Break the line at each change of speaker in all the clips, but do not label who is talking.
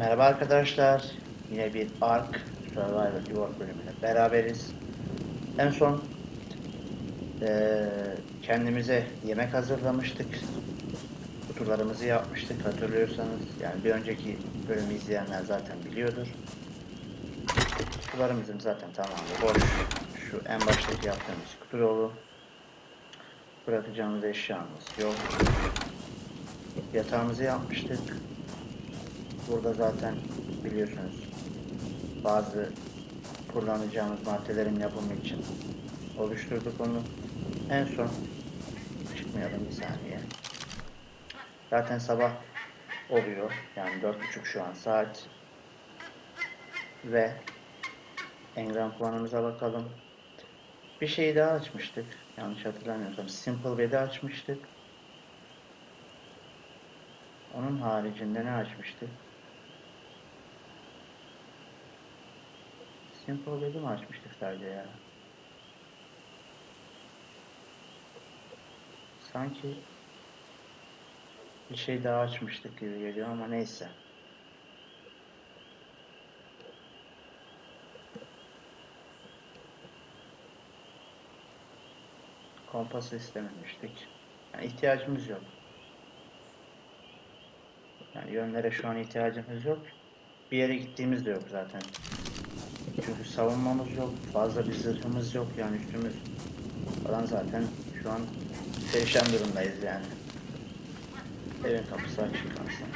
Merhaba arkadaşlar. Yine bir Ark Survival Evolved bölümüyle beraberiz. En son eee, kendimize yemek hazırlamıştık. Kutularımızı yapmıştık hatırlıyorsanız. Yani bir önceki bölümü izleyenler zaten biliyordur. Kutularımızın zaten tamamı boş. Şu en baştaki yaptığımız kutu dolu. Bırakacağımız eşyamız yok. Yatağımızı yapmıştık. Burada zaten biliyorsunuz bazı kullanacağımız maddelerin yapımı için oluşturduk onu. En son çıkmayalım bir saniye. Zaten sabah oluyor. Yani dört buçuk şu an saat. Ve engram puanımıza bakalım. Bir şey daha açmıştık. Yanlış hatırlamıyorsam. Simple Bed'i açmıştık. Onun haricinde ne açmıştık? Mi açmıştık sadece ya? Sanki bir şey daha açmıştık gibi geliyor ama neyse. Kompas istememiştik. Yani ihtiyacımız yok. Yani yönlere şu an ihtiyacımız yok. Bir yere gittiğimiz de yok zaten. Çünkü savunmamız yok. Fazla bir zırhımız yok. Yani üstümüz falan zaten şu an perişan durumdayız yani. Evin kapısı açık kalsın.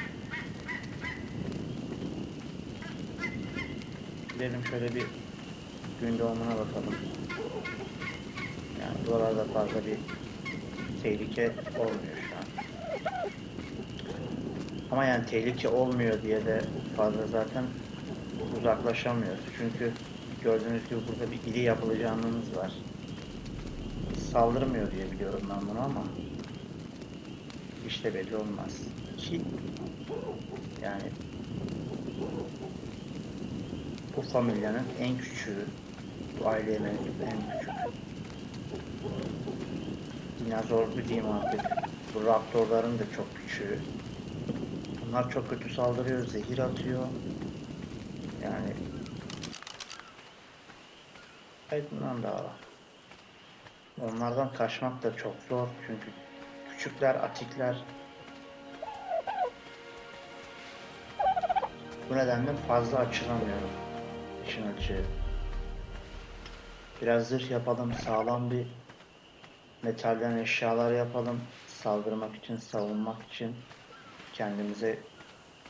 Gidelim şöyle bir gün doğumuna bakalım. Yani buralarda fazla bir tehlike olmuyor şu an. Ama yani tehlike olmuyor diye de fazla zaten uzaklaşamıyoruz. Çünkü gördüğünüz gibi burada bir iri yapılı canlımız var. Saldırmıyor diye biliyorum ben bunu ama işte belli olmaz. Ki yani bu familyanın en küçüğü, bu aileye mensup en küçük. Dinozor diyeyim artık. Bu raptorların da çok küçüğü. Bunlar çok kötü saldırıyor, zehir atıyor. Yani Evet bundan daha. Onlardan kaçmak da çok zor çünkü küçükler, atikler. Bu nedenle fazla açılamıyorum işin açığı. Biraz zırh yapalım, sağlam bir metalden eşyalar yapalım. Saldırmak için, savunmak için kendimize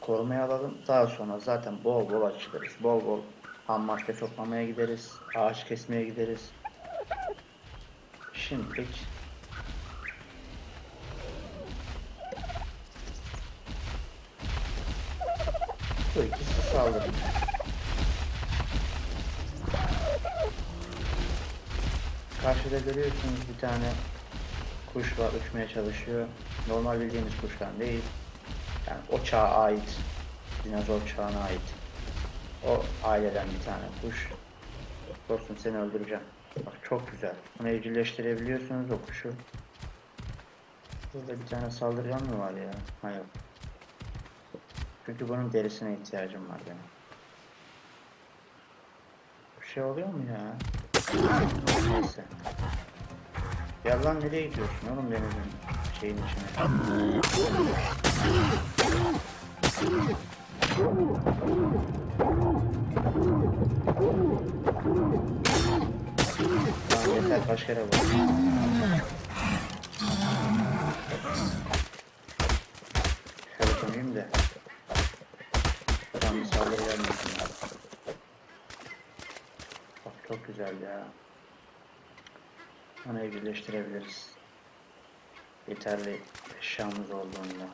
korumaya alalım. Daha sonra zaten bol bol açılırız. Bol bol ham madde toplamaya gideriz. Ağaç kesmeye gideriz. Şimdilik bu ikisi saldırın. Karşıda görüyorsunuz bir tane kuş var uçmaya çalışıyor. Normal bildiğimiz kuştan değil. Yani o çağa ait, dinozor çağına ait. O aileden bir tane kuş. Dostum seni öldüreceğim. Bak çok güzel. Bunu evcilleştirebiliyorsunuz o kuşu. Burada bir tane saldırgan mı var ya? Ha yok. Çünkü bunun derisine ihtiyacım var benim. Bir şey oluyor mu ya? Neyse. Ya lan nereye gidiyorsun oğlum denizin şeyin içine? Tamam yeter kaç kere vurdum. Şöyle koyayım da. Tam bir saldırı gelmesin. Bak çok güzel ya. Onu evcilleştirebiliriz. Yeterli eşyamız olduğunda.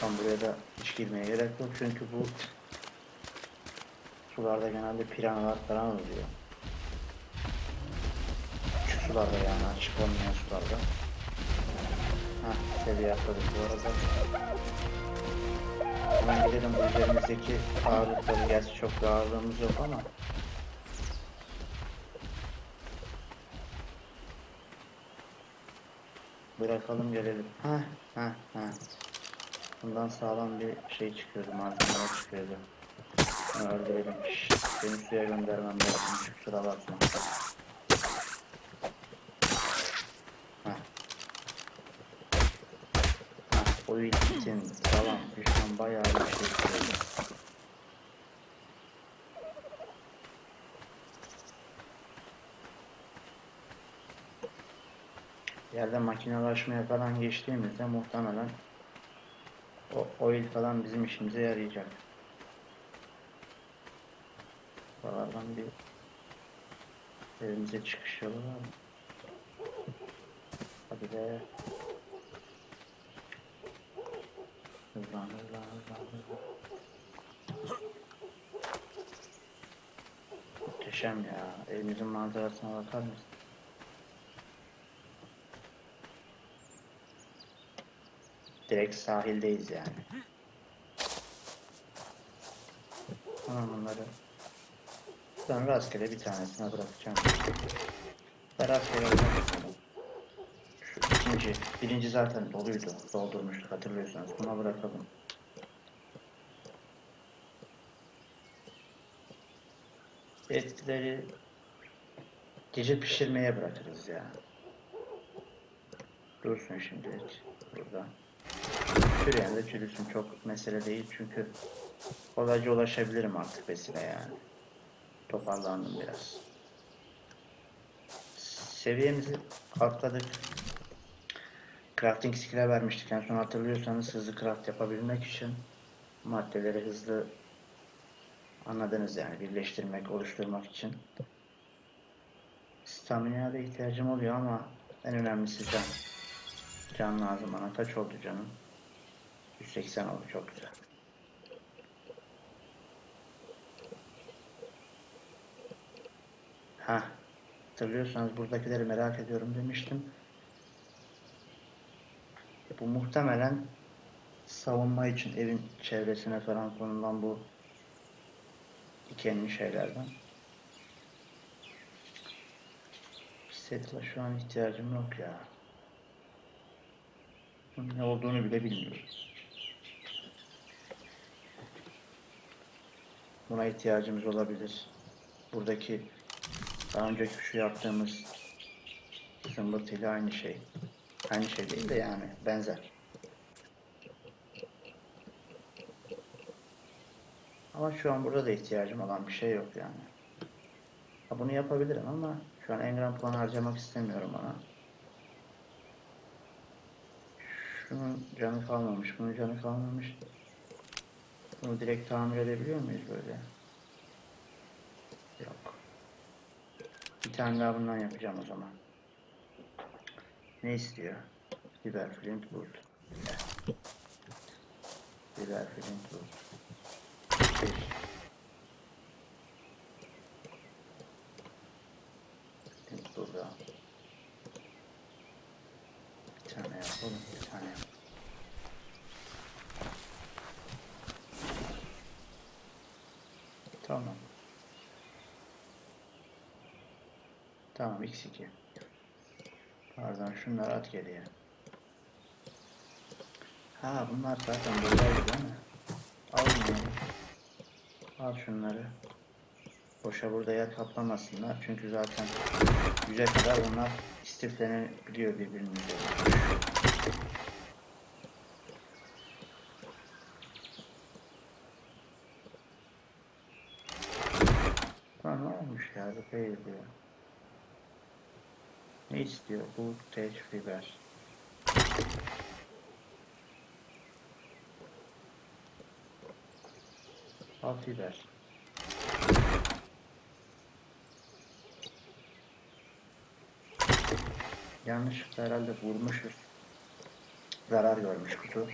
Tam buraya da hiç girmeye gerek yok çünkü bu sularda genelde piranalar falan oluyor. Küçük sularda yani açık olmayan sularda. Heh, seviye atladık bu arada. Hemen gidelim bu üzerimizdeki ağırlıkları. Gerçi çok bir ağırlığımız yok ama. Bırakalım gelelim. Heh, heh, heh. Bundan sağlam bir şey çıkıyordu, malzemeler çıkıyordu. Öldürelim. Seni suya göndermem lazım. Kusura bakma. Heh. Heh, o için tamam. Düşman bayağı bir şey çıkıyordu. Yerde makinelaşmaya falan geçtiğimizde muhtemelen o oil falan bizim işimize yarayacak. Buralardan bir evimize çıkış yolu var mı? Hadi be. Hızlan hızlan hızlan hızlan. Muhteşem ya. Evimizin manzarasına bakar mısın? Direkt sahildeyiz yani. Tamam bunları. Ben rastgele bir tanesine bırakacağım. Ben rastgele. Şu ikinci, birinci zaten doluydu. Doldurmuştuk hatırlıyorsanız. Buna bırakalım. Etleri gece pişirmeye bırakırız ya. Dursun şimdi et burada. Çürüyen de çürüsün çok mesele değil çünkü kolayca ulaşabilirim artık besile yani. Toparlandım biraz. Seviyemizi atladık. Crafting skill'e vermiştik en son hatırlıyorsanız hızlı craft yapabilmek için maddeleri hızlı anladınız yani birleştirmek, oluşturmak için. Stamina'ya da ihtiyacım oluyor ama en önemlisi can. Can lazım bana. Kaç oldu canım? 180 oldu çok güzel. Ha, hatırlıyorsanız buradakileri merak ediyorum demiştim. Bu muhtemelen savunma için evin çevresine falan konulan bu dikenli şeylerden. Setla şu an ihtiyacım yok ya. Bunun ne olduğunu bile bilmiyorum. Buna ihtiyacımız olabilir. Buradaki daha önceki şu yaptığımız zımbırtıyla aynı şey. Aynı şey değil de yani benzer. Ama şu an burada da ihtiyacım olan bir şey yok yani. Ha, bunu yapabilirim ama şu an engram puan harcamak istemiyorum ona. Şunun canı kalmamış, bunun canı kalmamış. Bunu direkt tamir edebiliyor muyuz böyle? Yok. Bir tane daha bundan yapacağım o zaman. Ne istiyor? Biber flint wood. Biber flint wood. Flint burada. Bir tane yapalım, bir tane yapalım. Tamam. Tamam x2. Pardon şunları at geriye. Ha bunlar zaten buradaydı değil mi? Al bunları. Al şunları. Boşa burada yer kaplamasınlar. Çünkü zaten yüze kadar bunlar istiflenebiliyor birbirinin üzerine. Lan ne olmuş ya? Değil diyor. Ne istiyor? Bu teç biber. Al biber. Yanlışlıkla herhalde vurmuşuz. Zarar görmüş kutu.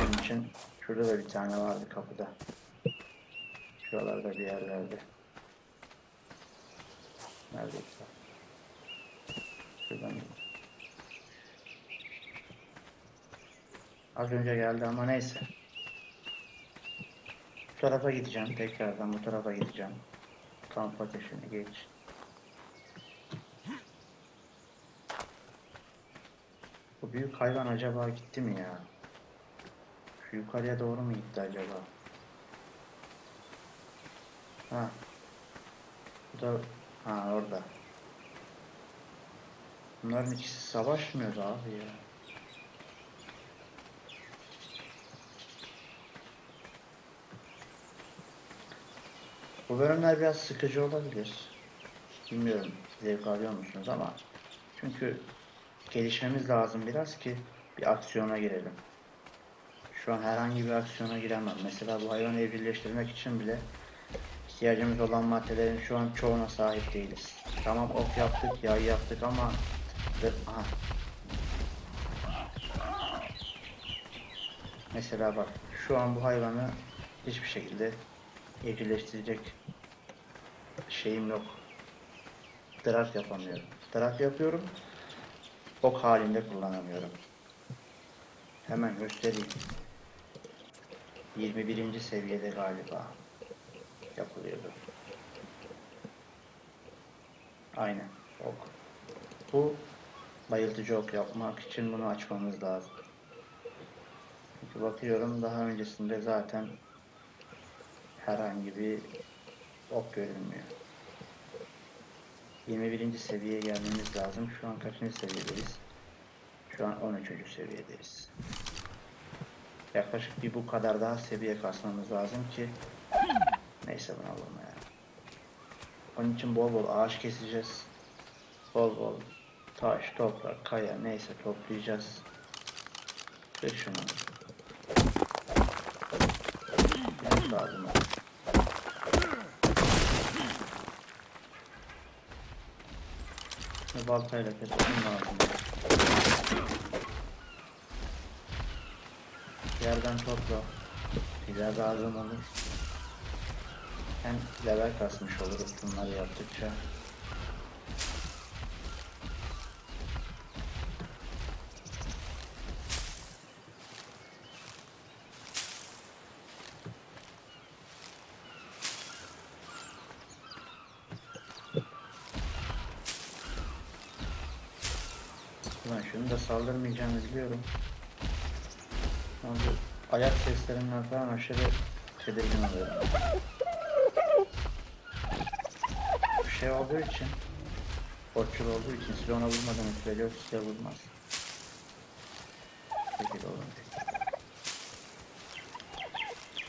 Onun için şurada da bir tane vardı kapıda. Şuralarda bir yerlerde. Neredeyse. Şuradan. Az önce geldi ama neyse. Bu tarafa gideceğim. Tekrardan bu tarafa gideceğim. Kamp ateşini geç. Bu büyük hayvan acaba gitti mi ya? Şu yukarıya doğru mu gitti acaba? Ha. Bu da ha orada. Bunların ikisi savaşmıyor abi ya. Bu bölümler biraz sıkıcı olabilir. Bilmiyorum zevk alıyor musunuz ama çünkü gelişmemiz lazım biraz ki bir aksiyona girelim. Şu an herhangi bir aksiyona giremem. Mesela bu hayvanı evcilleştirmek için bile ihtiyacımız olan maddelerin şu an çoğuna sahip değiliz. Tamam ok yaptık, yay yaptık ama Aha. Mesela bak şu an bu hayvanı hiçbir şekilde evcilleştirecek şeyim yok. Drag yapamıyorum. Drag yapıyorum. Ok halinde kullanamıyorum. Hemen göstereyim. 21. seviyede galiba yapılıyordu. Aynen. Ok. Bu bayıltıcı ok yapmak için bunu açmamız lazım. Çünkü bakıyorum daha öncesinde zaten herhangi bir ok görünmüyor. 21. seviyeye gelmemiz lazım. Şu an kaçıncı seviyedeyiz? Şu an 13. seviyedeyiz. Yaklaşık bir bu kadar daha seviye kasmamız lazım ki neyse bunu alalım ya. Onun için bol bol ağaç keseceğiz. Bol bol taş, toprak, kaya neyse toplayacağız. Kır şunu. Yanlış lazım. Ve baltayla kesmem lazım. Yerden topla. İleride lazım olur. Hem level kasmış oluruz bunları yaptıkça. Ulan şunu da saldırmayacağını biliyorum. Bu ayak seslerinden falan aşırı tedirgin oluyorum. Bir şey olduğu için, Orçul olduğu için size ona vurmadan sürece o size vurmaz. Peki oğlum.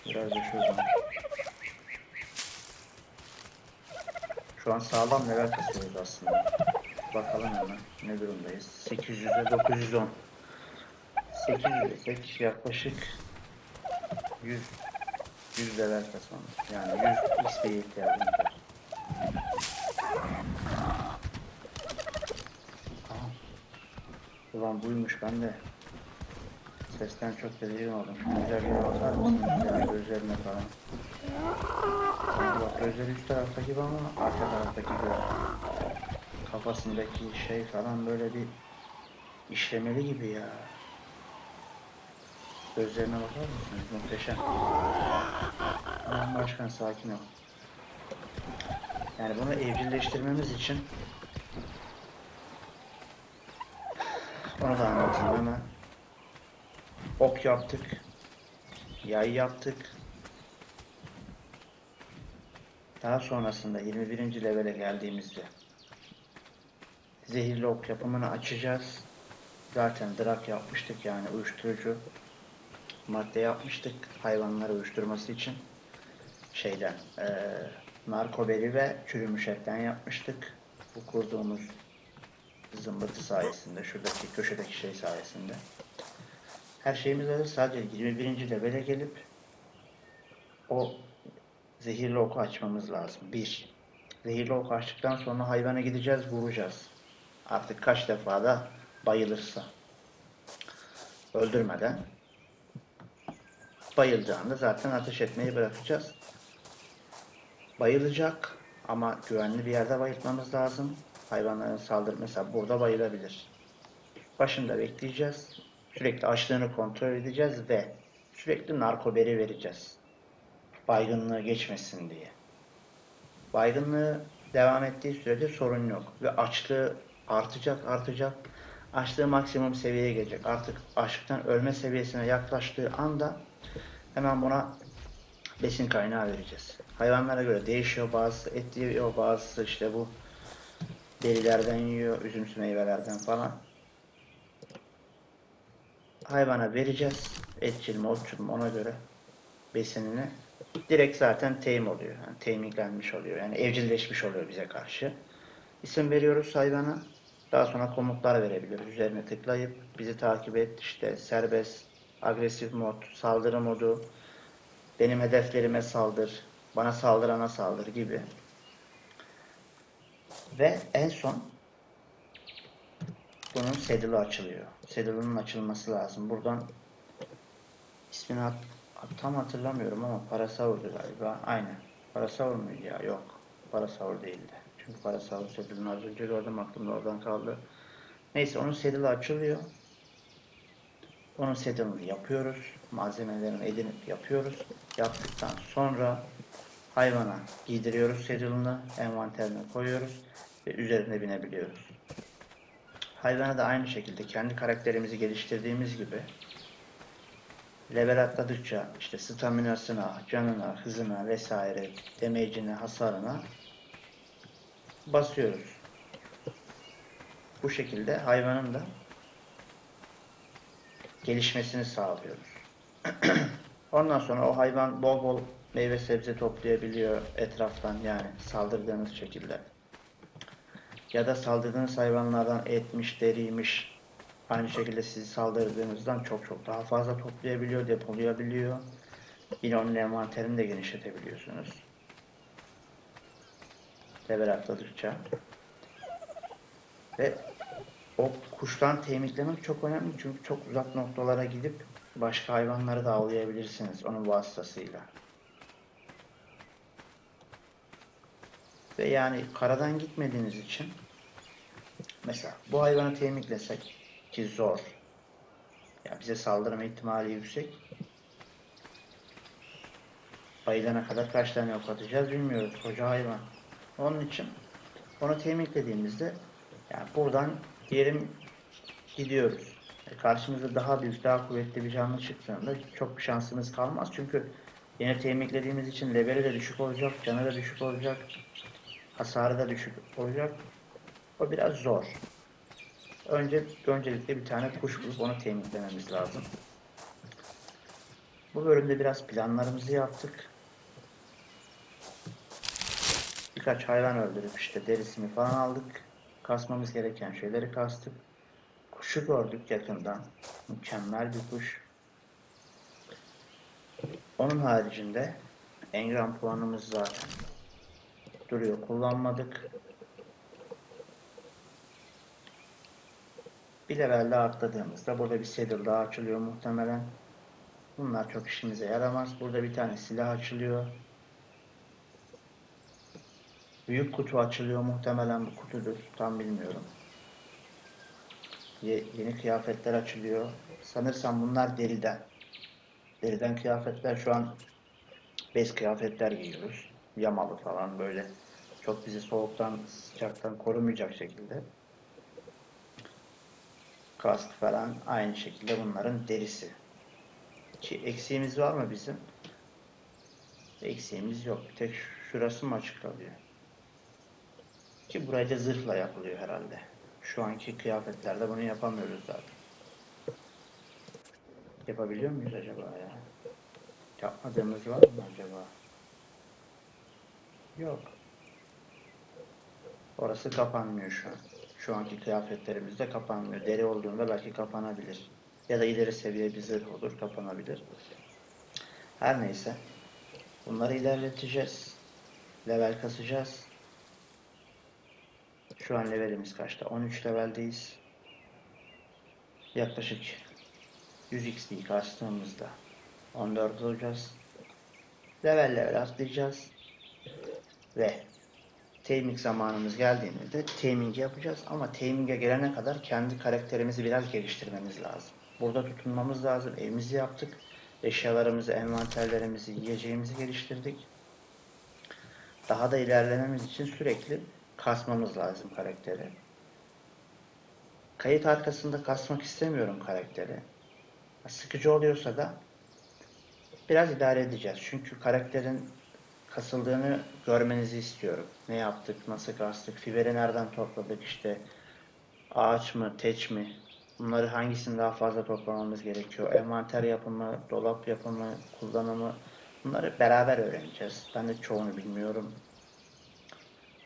Biraz da şuradan. Şu an sağlam level kasıyoruz aslında. Bakalım hemen ne durumdayız. 800'e 910. 800 desek yaklaşık 100 100 level kasmamız. Yani 100 XP'ye ihtiyacımız var. Aha. Ulan buymuş ben de sesten çok tedirgin oldum. Güzelliğe bakar mısınız ya gözlerine falan. Sanki bak gözleri üst tarafta gibi ama arka taraftaki göz kafasındaki şey falan böyle bir işlemeli gibi ya. Gözlerine bakar mısınız? Muhteşem. Aman başkan sakin ol. Yani bunu evcilleştirmemiz için onu da anlatayım hemen. Ok yaptık. Yay yaptık. Daha sonrasında 21. levele geldiğimizde zehirli ok yapımını açacağız. Zaten drag yapmıştık yani uyuşturucu madde yapmıştık hayvanları uyuşturması için. Şeyden eee narkoberi ve çürümüş etten yapmıştık. Bu kurduğumuz zımbırtı sayesinde, şuradaki köşedeki şey sayesinde. Her şeyimiz hazır. Sadece 21. levele gelip o zehirli oku açmamız lazım. Bir. Zehirli oku açtıktan sonra hayvana gideceğiz, vuracağız. Artık kaç defa da bayılırsa. Öldürmeden. Bayılacağında zaten ateş etmeyi bırakacağız. Bayılacak ama güvenli bir yerde bayıltmamız lazım. Hayvanların saldırı mesela burada bayılabilir. Başında bekleyeceğiz. Sürekli açlığını kontrol edeceğiz ve sürekli narkoberi vereceğiz. Baygınlığı geçmesin diye. Baygınlığı devam ettiği sürece sorun yok. Ve açlığı artacak artacak. Açlığı maksimum seviyeye gelecek. Artık açlıktan ölme seviyesine yaklaştığı anda Hemen buna besin kaynağı vereceğiz. Hayvanlara göre değişiyor. Bazısı et yiyor, bazısı işte bu derilerden yiyor, üzümsü meyvelerden falan. Hayvana vereceğiz. Etçil mi, otçul mu ona göre besinini. Direkt zaten teyim oluyor. Yani teyimlenmiş oluyor. Yani evcilleşmiş oluyor bize karşı. İsim veriyoruz hayvana. Daha sonra komutlar verebiliyoruz. Üzerine tıklayıp bizi takip et, işte serbest, agresif mod, saldırı modu, benim hedeflerime saldır, bana saldırana saldır gibi. Ve en son bunun saddle'ı açılıyor. Saddle'ının açılması lazım. Buradan ismini hat- tam hatırlamıyorum ama Parasaur'du galiba. Aynen. Parasaur muydu ya? Yok. Parasaur değildi. Çünkü Parasaur saddle'ını az önce gördüm aklımda oradan kaldı. Neyse onun saddle'ı açılıyor. Onun saddle'ını yapıyoruz. Malzemelerini edinip yapıyoruz. Yaptıktan sonra hayvana giydiriyoruz saddle'ını. Envanterine koyuyoruz. Ve üzerine binebiliyoruz. Hayvana da aynı şekilde kendi karakterimizi geliştirdiğimiz gibi level atladıkça işte staminasına, canına, hızına vesaire, damage'ine, hasarına basıyoruz. Bu şekilde hayvanın da gelişmesini sağlıyoruz. Ondan sonra o hayvan bol bol meyve sebze toplayabiliyor etraftan yani saldırdığınız şekilde. Ya da saldırdığınız hayvanlardan etmiş, deriymiş aynı şekilde sizi saldırdığınızdan çok çok daha fazla toplayabiliyor, depolayabiliyor. Yine onun envanterini de genişletebiliyorsunuz. Level atladıkça. Ve o kuştan temizlemek çok önemli çünkü çok uzak noktalara gidip başka hayvanları da avlayabilirsiniz onun vasıtasıyla. Ve yani karadan gitmediğiniz için mesela bu hayvanı temiklesek ki zor. Ya bize saldırma ihtimali yüksek. Bayılana kadar kaç tane ok atacağız bilmiyoruz koca hayvan. Onun için onu temiklediğimizde yani buradan diyelim gidiyoruz. E, Karşımıza daha büyük, daha kuvvetli bir canlı çıktığında çok bir şansımız kalmaz. Çünkü yine temiklediğimiz için leveli de düşük olacak, canı da düşük olacak, hasarı da düşük olacak. O biraz zor. Önce öncelikle bir tane kuş bulup onu temizlememiz lazım. Bu bölümde biraz planlarımızı yaptık. Birkaç hayvan öldürüp işte derisini falan aldık. Kasmamız gereken şeyleri kastık. Kuşu gördük yakından. Mükemmel bir kuş. Onun haricinde engram puanımız zaten duruyor. Kullanmadık. Bir level daha atladığımızda burada bir saddle daha açılıyor muhtemelen. Bunlar çok işimize yaramaz. Burada bir tane silah açılıyor. Büyük kutu açılıyor muhtemelen bu kutudur. Tam bilmiyorum. Ye- yeni kıyafetler açılıyor. Sanırsam bunlar deriden. Deriden kıyafetler şu an bez kıyafetler giyiyoruz. Yamalı falan böyle. Çok bizi soğuktan, sıcaktan korumayacak şekilde. Kask falan aynı şekilde bunların derisi. Ki eksiğimiz var mı bizim? Eksiğimiz yok. Bir tek şurası mı açık kalıyor? Ki burayı da zırhla yapılıyor herhalde. Şu anki kıyafetlerde bunu yapamıyoruz zaten. Yapabiliyor muyuz acaba ya? Yapmadığımız var mı acaba? Yok. Orası kapanmıyor şu an. Şu anki kıyafetlerimizde kapanmıyor. Deri olduğunda belki kapanabilir. Ya da ileri seviye bir zırh olur kapanabilir. Her neyse. Bunları ilerleteceğiz. Level kasacağız. Şu an levelimiz kaçta? 13 leveldeyiz. Yaklaşık 100 XP kastığımızda 14 olacağız. Level level atlayacağız. Ve taming zamanımız geldiğinde de taming yapacağız. Ama taming'e gelene kadar kendi karakterimizi biraz geliştirmemiz lazım. Burada tutunmamız lazım. Evimizi yaptık. Eşyalarımızı, envanterlerimizi, yiyeceğimizi geliştirdik. Daha da ilerlememiz için sürekli kasmamız lazım karakteri. Kayıt arkasında kasmak istemiyorum karakteri. Sıkıcı oluyorsa da Biraz idare edeceğiz. Çünkü karakterin kasıldığını görmenizi istiyorum. Ne yaptık, nasıl kastık, fiberi nereden topladık işte ağaç mı, teç mi? Bunları hangisini daha fazla toplamamız gerekiyor? Envanter yapımı, dolap yapımı, kullanımı bunları beraber öğreneceğiz. Ben de çoğunu bilmiyorum.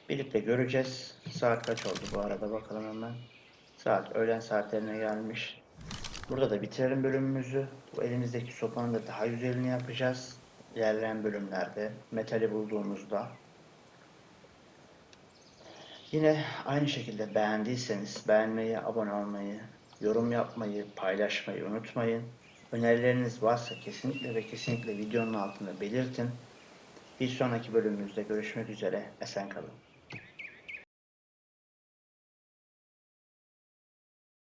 Birlikte göreceğiz. Saat kaç oldu bu arada bakalım hemen. Saat öğlen saatlerine gelmiş. Burada da bitirelim bölümümüzü. Bu elimizdeki sopanın da daha güzelini yapacağız. İlerleyen bölümlerde metali bulduğumuzda. Yine aynı şekilde beğendiyseniz beğenmeyi, abone olmayı, yorum yapmayı, paylaşmayı unutmayın. Önerileriniz varsa kesinlikle ve kesinlikle videonun altında belirtin. Bir sonraki bölümümüzde görüşmek üzere. Esen kalın.